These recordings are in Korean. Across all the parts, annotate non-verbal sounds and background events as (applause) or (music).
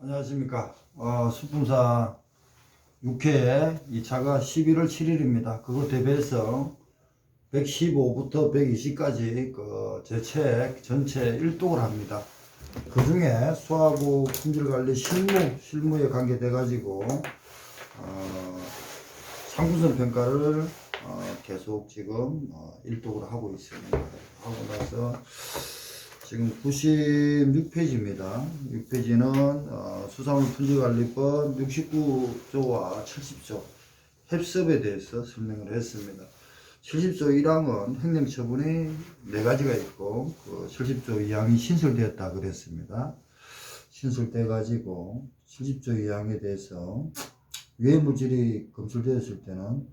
안녕하십니까. 어, 수품사 6회 이 차가 11월 7일입니다. 그거 대비해서 115부터 120까지 그 제 책 전체 1독을 합니다. 그 중에 수하고 품질 관리 실무, 실무에 관계돼 가지고 어, 상품성 평가를 어, 계속 지금 어, 1독을 하고 있습니다. 하고 나서 지금 96페이지입니다. 6페이지는 어, 수산물 품질관리법 69조와 70조 햅섭에 대해서 설명을 했습니다. 70조 1항은 행정 처분이 네 가지가 있고 그 70조 2항이 신설되었다 그랬습니다. 신설돼 가지고 70조 2항에 대해서 유해 물질이 검출되었을 때는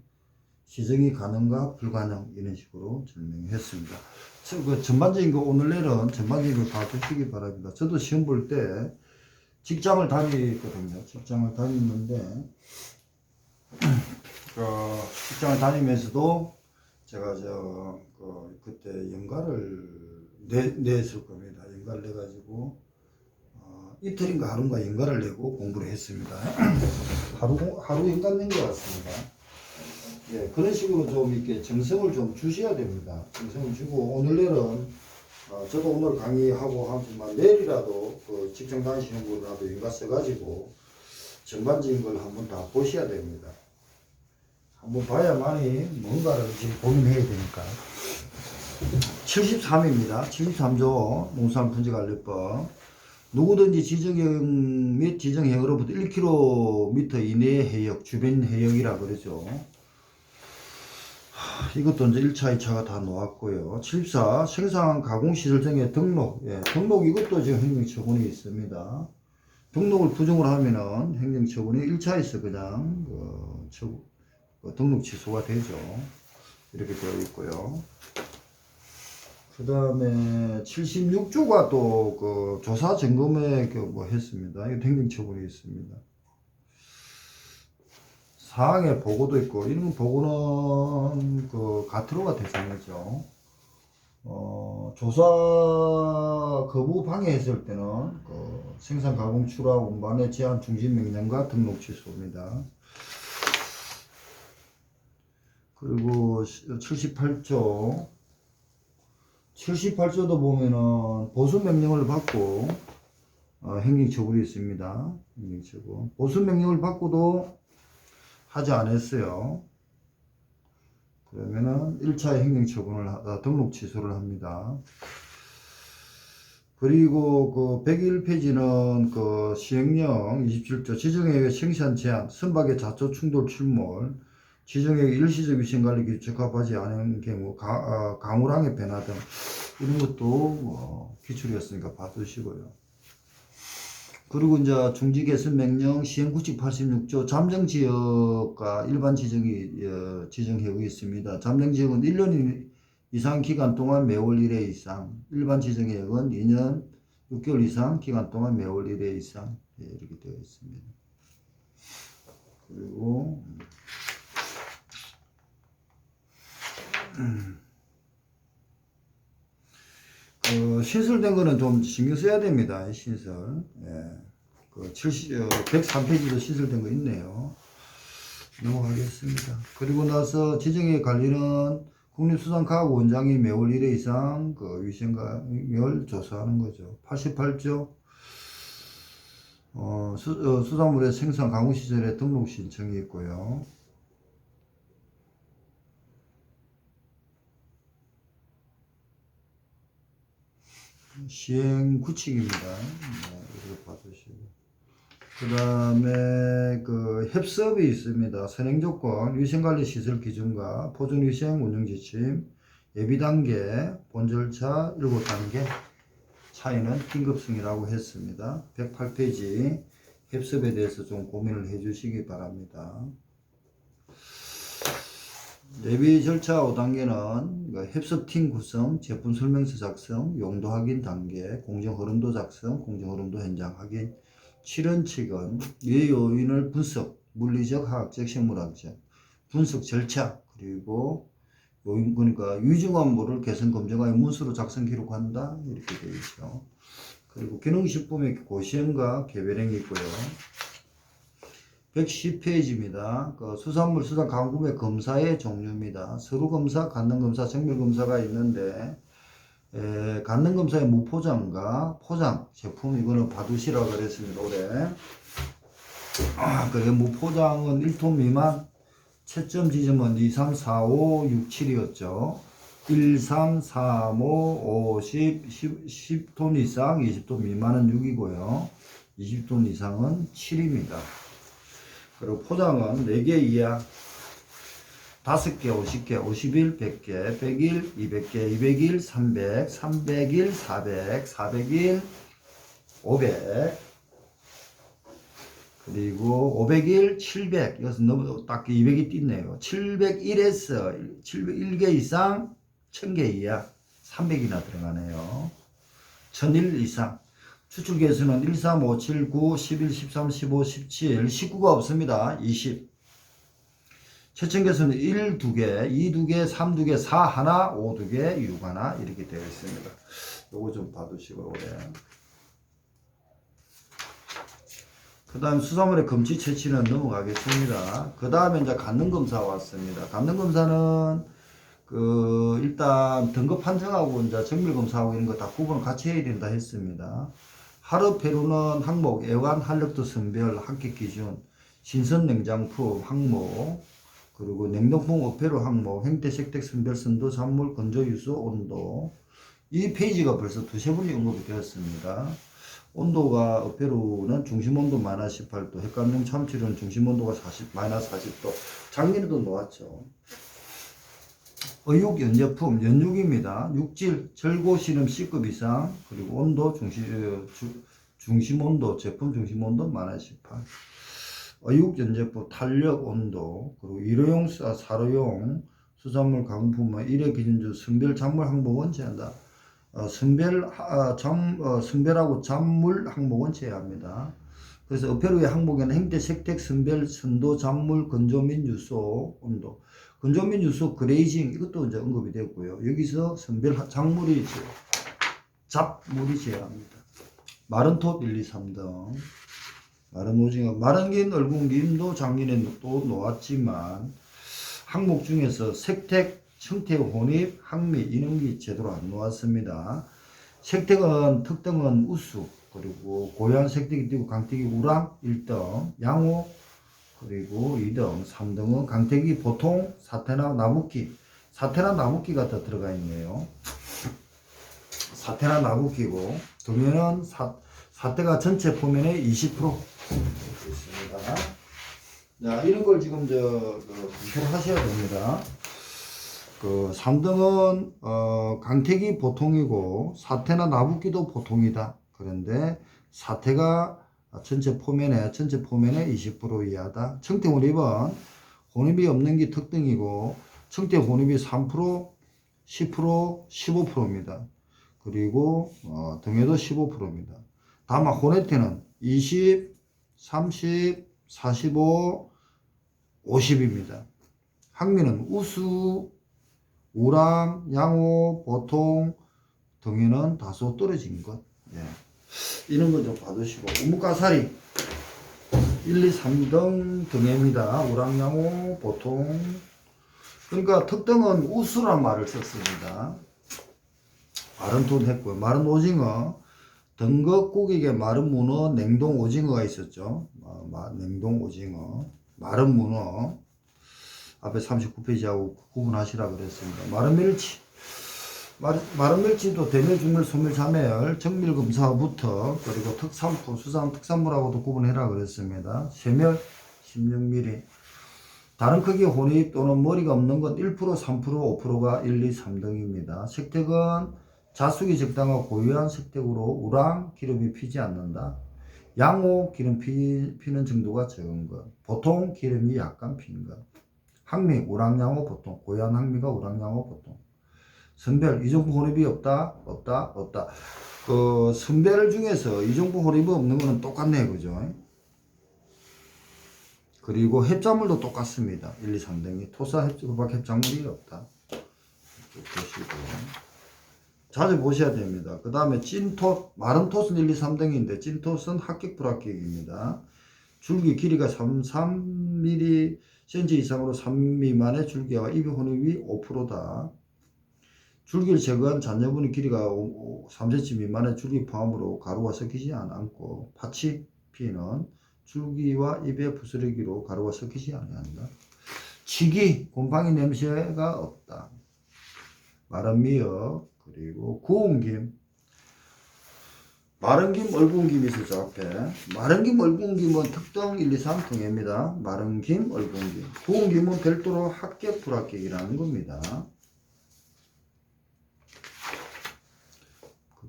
시정이 가능과 불가능 이런 식으로 설명했습니다. 저, 그 전반적인 거 오늘 내일은 전반적인 걸 봐주시기 바랍니다. 저도 시험 볼 때 직장을 다니거든요. 직장을 다니는데 (clears throat) 어, 직장을 다니면서도 제가 저 그, 그때 연가를 내, 냈을 겁니다. 연가를 내가지고 어, 이틀인가 하루인가 연가를 내고 공부를 했습니다. (clears throat) 하루 공- 하루 연가 낸 것 같습니다. 예, 그런 식으로 좀 이렇게 정성을 좀 주셔야 됩니다. 정성을 주고 오늘 내일은 어, 저도 오늘 강의하고 하지만 내일이라도 그 직장 다니시는 분이라도 인가 써가지고 전반적인 걸 한번 다 보셔야 됩니다. 한번 봐야만이 뭔가를 지금 고민해야 되니까. 73입니다. 73조 농산품질관리법. 누구든지 지정형 및 지정해역으로부터 1km 이내의 해역, 주변 해역이라 그러죠. 하, 이것도 이제 1차, 2차가 다 놓았고요. 74 생산 가공시설정의 등록. 예, 등록 이것도 지금 행정처분이 있습니다. 등록을 부정을 하면은 행정처분이 1차에서 그냥 그, 처- 그 등록 취소가 되죠. 이렇게 되어 있고요. 그 다음에 76조가 또 그 조사 점검에 그 뭐 했습니다. 이거 행정처분이 있습니다. 사항의 보고도 있고 이런 보고는 그 가트로가 대상이죠. 어, 조사 거부 방해했을 때는 그 생산 가공 출하 운반의 제한 중지 명령과 등록 취소입니다. 그리고 78조 78조도 보면은 보수 명령을 받고 어, 행정처분이 있습니다. 행정처분 보수 명령을 받고도 하지 않았어요. 그러면은 1차 행정처분을 하- 등록 취소를 합니다. 그리고 그 101페이지는 그 시행령 27조 지정해역의 생산 제한, 선박의 자초 충돌 출몰, 지정해역 일시적 위생관리 기준 적합하지 않은 경우 가, 어, 강우량의 변화 등 이런 것도 어, 기출이었으니까 봐두시고요. 그리고 이제 중지 개선 명령 시행 구칙 86조 잠정 지역과 일반 지정이 어, 지정해역이 있습니다. 잠정 지역은 1년 이상 기간 동안 매월 1회 이상, 일반 지정해역은 2년 6개월 이상 기간 동안 매월 1회 이상 예, 이렇게 되어 있습니다. 그리고 그 신설된 거는 좀 신경 써야 됩니다. 이 신설. 예. 그 70, 어, 103페이지도 신설된 거 있네요. 넘어가겠습니다. 그리고 나서 지정의 관리는 국립수산과학원장이 매월 1회 이상 그 위생관리를 조사하는 거죠. 88조 어, 수, 어, 수산물의 생산 강우시설에 등록 신청이 있고요. 시행 구칙입니다. 네, 이렇게 봐주시고. 그 다음에 그 협섭이 있습니다. 선행 조건, 위생관리 시설 기준과 포준위생 운영 지침, 예비 단계, 본 절차 7단계 차이는 긴급성이라고 했습니다. 108페이지 협섭에 대해서 좀 고민을 해 주시기 바랍니다. 예비 절차 5단계는 그 협섭팀 구성, 제품 설명서 작성, 용도 확인 단계, 공정 흐름도 작성, 공정 흐름도 현장 확인, 실현 측은 유해 요인을 분석, 물리적, 화학적, 생물학적 분석 절차 그리고 요인 그러니까 유증 안보를 개선 검증하여 문서로 작성 기록한다 이렇게 되어 있죠. 그리고 기능식품에 고시행과 개별행이 있고요. 110페이지입니다. 그 수산물 수산 강구매 검사의 종류입니다. 서류 검사, 간능 검사, 정밀 검사가 있는데 에, 간능 검사의 무포장과 포장 제품 이거는 봐두시라 그랬습니다. 올해. 아, 그래 무포장은 1톤 미만 채점 지점은 2, 3, 4, 5, 6, 7이었죠. 1, 3, 4, 5, 50, 10, 10톤 이상, 20톤 미만은 6이고요. 20톤 이상은 7입니다. 그리고 포장은 4개 이하, 5개, 50개, 51, 100개, 100일, 200개, 200일, 300, 300일, 400, 400일, 500, 그리고 500일, 700, 여기서 너무 딱 200이 띄네요. 701에서 701개 이상, 1000개 이하, 300이나 들어가네요. 1001 이상. 추출 개수는 1, 3, 5, 7, 9, 11, 13, 15, 17, 19가 없습니다. 20. 채점 개수는 1, 2개, 2, 2개, 3, 2개, 4, 하나, 5, 2개, 6 하나 이렇게 되어 있습니다. 요거 좀 봐두시고 오래. 그 다음 수산물의 검지 채취는 넘어가겠습니다. 그 다음에 이제 간능 검사 왔습니다. 간능 검사는 그 일단 등급 판정하고 이제 정밀 검사하고 이런 거 다 구분 같이 해야 된다 했습니다. 하루 페루는 항목, 애완 활력도 선별, 합격 기준, 신선 냉장품 항목, 그리고 냉동품 어페로 항목, 행태 색택 선별 선도 작물 건조 유수 온도. 이 페이지가 벌써 두세 번이 언급이 되었습니다. 온도가 어페로는 중심 온도 마이너스 18도, 핵감염 참치료는 중심 온도가 40, 마이너스 40도. 작년에도 놓았죠. 어육 연제품, 연육입니다. 육질, 절고 시름 C급 이상, 그리고 온도, 중심, 어, 주- 중심 온도, 제품 중심 온도 마이너스 18. 어육 연제품, 탄력 온도, 그리고 일회용, 사- 사료용, 수산물 가공품은 일회 기준주 선별 작물 항목은 제한다. 어, 선별, 하- 잠, 어, 선별하고 작물 항목은 제외합니다. 그래서 어페루의 항목에는 행태, 색택, 선별, 선도, 작물, 건조 및 유소, 온도. 건조 및 유소, 그레이징, 이것도 이제 언급이 됐고요. 여기서 선별, 하- 작물이, 제- 잡물이 제외합니다. 마른 톱 1, 2, 3등. 마른 오징어, 마른 긴 얼굴 김도 작년에 또 놓았지만, 항목 중에서 색택, 청태 혼입, 항미, 인응기 제대로 안 놓았습니다. 색택은 특등은 우수, 그리고 고양 색택이 띄고 강택이 우랑 1등, 양호, 그리고 2등, 3등은 강택이 보통 사태나 나무키, 사태나 나무키가 더 들어가 있네요. 사태나 나무키고, 등에는 사, 사태가 전체 포면의 20% 있습니다. 자, 이런 걸 지금 저, 그, 검토를 하셔야 됩니다. 그 3등은 어, 강택이 보통이고 사태나 나붓기도 보통이다. 그런데 사태가 전체 포면에 전체 포면의 20% 이하다. 청태 혼입은 혼입이 없는 게 특등이고 청태 혼입이 3%, 10%, 15%입니다. 그리고 어, 등에도 15%입니다. 다만 혼액태는 20, 30, 45, 50입니다. 항미는 우수, 우랑, 양호, 보통 등에는 다소 떨어진 것. 예. 이런 거좀 봐두시고. 우뭇가사리 1, 2, 3등 등입니다. 우랑, 양호, 보통. 그러니까 특등은 우수란 말을 썼습니다. 마른 돈 했고요. 마른 오징어, 등급 고객의 마른 문어, 냉동 오징어가 있었죠. 아, 마- 냉동 오징어, 마른 문어. 앞에 39페이지하고 구분하시라 그랬습니다. 마른 멸치. 마, 마른 멸치도 대멸, 중멸, 소멸, 자멸, 정밀 검사부터 그리고 특산품, 수산 특산물하고도 구분해라 그랬습니다. 세멸 16mm. 다른 크기 혼입 또는 머리가 없는 건 1%, 3%, 5%가 1, 2, 3등입니다. 색택은 자숙이 적당하고 고유한 색택으로 우랑 기름이 피지 않는다. 양호 기름 피, 피는 정도가 적은 것. 보통 기름이 약간 피는 것. 항미, 우랑양호 보통, 고얀 항미가 우랑양호 보통. 선별, 이종부 혼입이 없다, 없다, 없다. 그, 선별 중에서 이종부 혼입이 없는 거는 똑같네, 그죠? 그리고 햇자물도 똑같습니다. 1, 2, 3등이. 토사 햇, 호박 햇자물이 없다. 보시고. 자주 보셔야 됩니다. 그 다음에 찐톳, 마른 톳은 1, 2, 3등인데 찐톳은 합격 불합격입니다. 줄기 길이가 3, 3mm cm 이상으로 3 미만의 줄기와 입의 혼입이 5%다. 줄기를 제거한 잔여분의 길이가 3cm 미만의 줄기 포함으로 가루가 섞이지 않고 파치 피는 줄기와 잎의 부스러기로 가루가 섞이지 아니한다. 치기, 곰팡이 냄새가 없다. 마른 미역, 그리고 구운 김. 마른 김, 얼군 김이 있었죠, 앞에. 마른 김, 얼군 김은 특정 1, 2, 3 등입니다. 마른 김, 얼군 김. 구운 김은 별도로 합격, 불합격이라는 겁니다.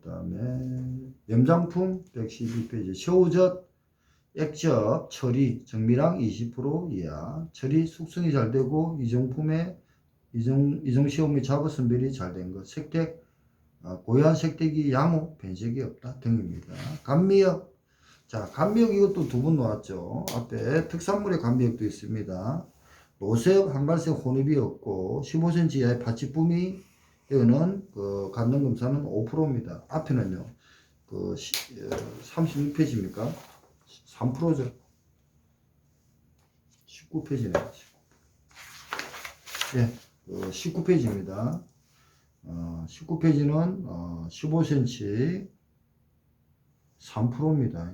그 다음에 염장품 112페이지 새우젓 액젓 처리 정미량 20% 이하 처리 숙성이 잘 되고 이정품에 이정 이정 시험이 작업 선별이 잘 된 것 색택 어, 고유한 색택이 양호 변색이 없다 등입니다. 감미역 자 감미역 이것도 두 번 나왔죠. 앞에 특산물의 감미역도 있습니다. 노색 한갈색 혼입이 없고 15cm 이하의 파치품이 이거는 그 간등 검사는 5%입니다. 앞에는요. 그 36페이지입니까? 3%죠. 19페이지네요. 예, 그 19페이지입니다. 어, 19페이지는 어, 15cm 3%입니다.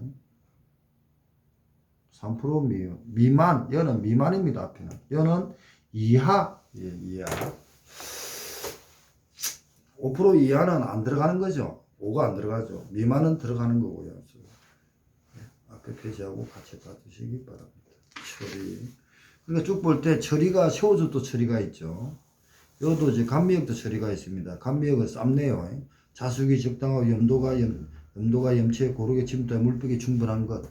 3% 미, 미만, 여는 미만입니다. 앞에는. 여는 이하, 예, 이하. 5% 이하는 안 들어가는 거죠. 5가 안 들어가죠. 미만은 들어가는 거고요. 네, 앞에 페이지하고 같이 봐주시기 바랍니다. 처리. 그러니까 쭉 볼 때 처리가 새우젓도 처리가 있죠. 여도 이제 감미역도 처리가 있습니다. 감미역은 쌈네요. 자숙이 적당하고 염도가 염, 염도가 염치에 고르게 침투해 물백이 충분한 것.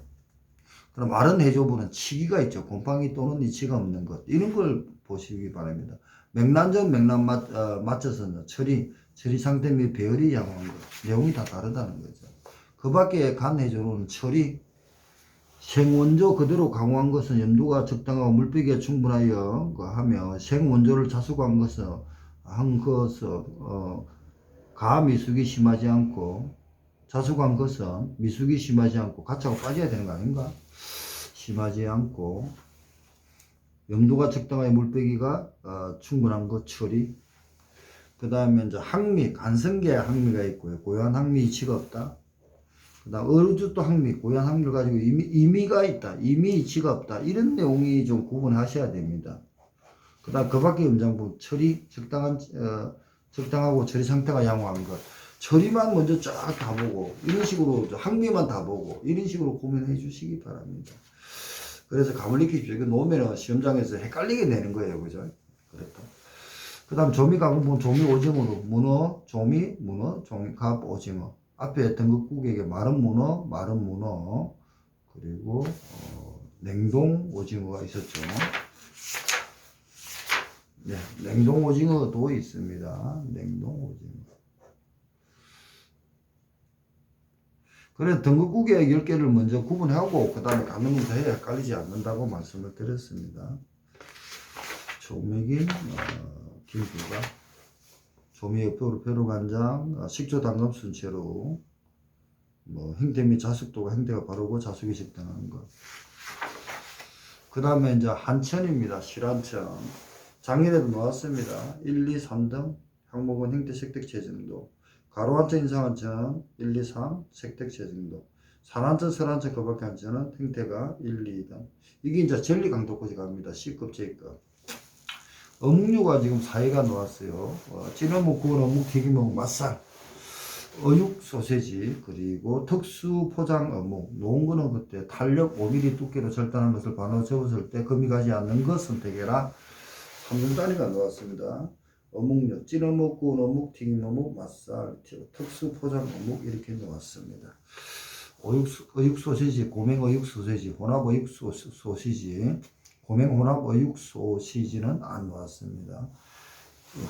그럼 마른 해조부는 치기가 있죠. 곰팡이 또는 이치가 없는 것. 이런 걸 보시기 바랍니다. 맥란전 맥란 맞, 어, 맞춰서 처리, 처리 상태 및 배열이 양호한 것. 내용이 다 다르다는 거죠. 그 밖에 간 해조로는 처리, 생원조 그대로 강화한 것은 염도가 적당하고 물백이 충분하여 그 하며 생원조를 자수한 것은 한 것은 어, 가 미숙이 심하지 않고 자수한 것은 미숙이 심하지 않고 가차가 빠져야 되는 거 아닌가? 심하지 않고 염도가 적당하여 물백이가 어, 충분한 것 처리 그 다음에 이제 항미 간성계 항미가 있고요. 고유한 항미 이치가 없다. 그 다음 어류도 항미 고유한 항미를 가지고 이미, 이미가 있다. 이미 이치가 없다. 이런 내용이 좀 구분하셔야 됩니다. 그 다음 그 밖에 염장부 처리 적당한 어, 적당하고 처리 상태가 양호한 것. 처리만 먼저 쫙 다 보고 이런 식으로 항미만 다 보고 이런 식으로 고민해 주시기 바랍니다. 그래서 익히십시오. 이거 놓으면 시험장에서 헷갈리게 내는 거예요. 그죠? 그 다음 조미 가공분 조미 오징어로 문어, 조미, 문어, 조미, 갑, 오징어. 앞에 등급국에게 마른 문어, 마른 문어, 그리고, 어, 냉동 오징어가 있었죠. 네, 냉동 오징어도 있습니다. 냉동 오징어. 그래 등급국에 10개를 먼저 구분하고 그 다음에 가는부터 해야 헷갈리지 않는다고 말씀을 드렸습니다. 조미김, 어, 김부가 조미의 뼈로 뼈로간장, 어, 식초 당근 순채로 뭐 행태 및 자숙도가 행태가 바르고 자숙이 적당한 것. 그 다음에 이제 한천입니다. 실한천. 작년에도 나왔습니다. 1, 2, 3등 항목은 행태 색택 재정도. 가로한천 인상한천 1, 2, 3 색택 재정도 산한천 설한천 거밖에 한천은 행태가 1, 2등 이게 이제 젤리 강도까지 갑니다 C급 J급 어묵류가 지금 4위가 나왔어요. 어, 찐어묵 구운 어묵 튀김어묵 맛살 어육 소세지 그리고 특수 포장 어묵. 놓은 거는 그때 탄력 5mm 두께로 절단한 것을 반으로 접었을 때 금이 가지 않는 것 선택해라. 3등 단위가 나왔습니다. 어묵류, 찐어묵, 구운 어묵, 튀김 어묵, 맛살, 특수 포장 어묵 이렇게 놓았습니다. 어육, 어육 소시지, 고맹 어육 소시지, 혼합 어육 소, 소시지, 고맹 혼합 어육 소시지는 안 놓았습니다.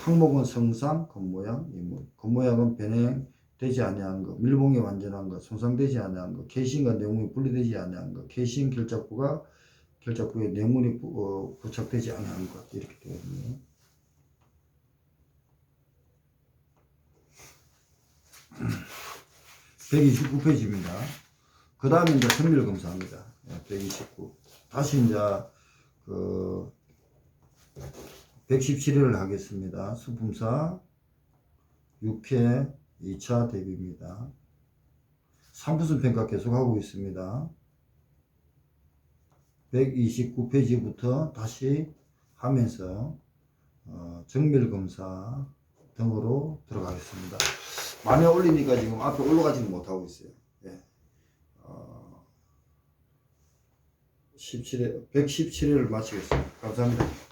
항목은 성상, 겉모양, 인물. 겉모양은 변형되지 아니한 것, 밀봉이 완전한 것, 손상되지 아니한 것, 개신과 내용이 분리되지 아니한 것, 개신 결작부가 결작부에 내용물이 어, 부착되지 아니한 것 이렇게 되어 있네요. (clears throat) 129페이지입니다. 그 다음에 이제 정밀 검사입니다. 129. 다시 이제 그 117회를 하겠습니다. 수품사 6회 2차 대비입니다. 3부선 평가 계속하고 있습니다. 129페이지부터 다시 하면서 어, 정밀 검사 등으로 들어가겠습니다. 많이 올리니까 지금 앞에 올라가지는 못하고 있어요. 예. 어, 17회, 117회를 마치겠습니다. 감사합니다.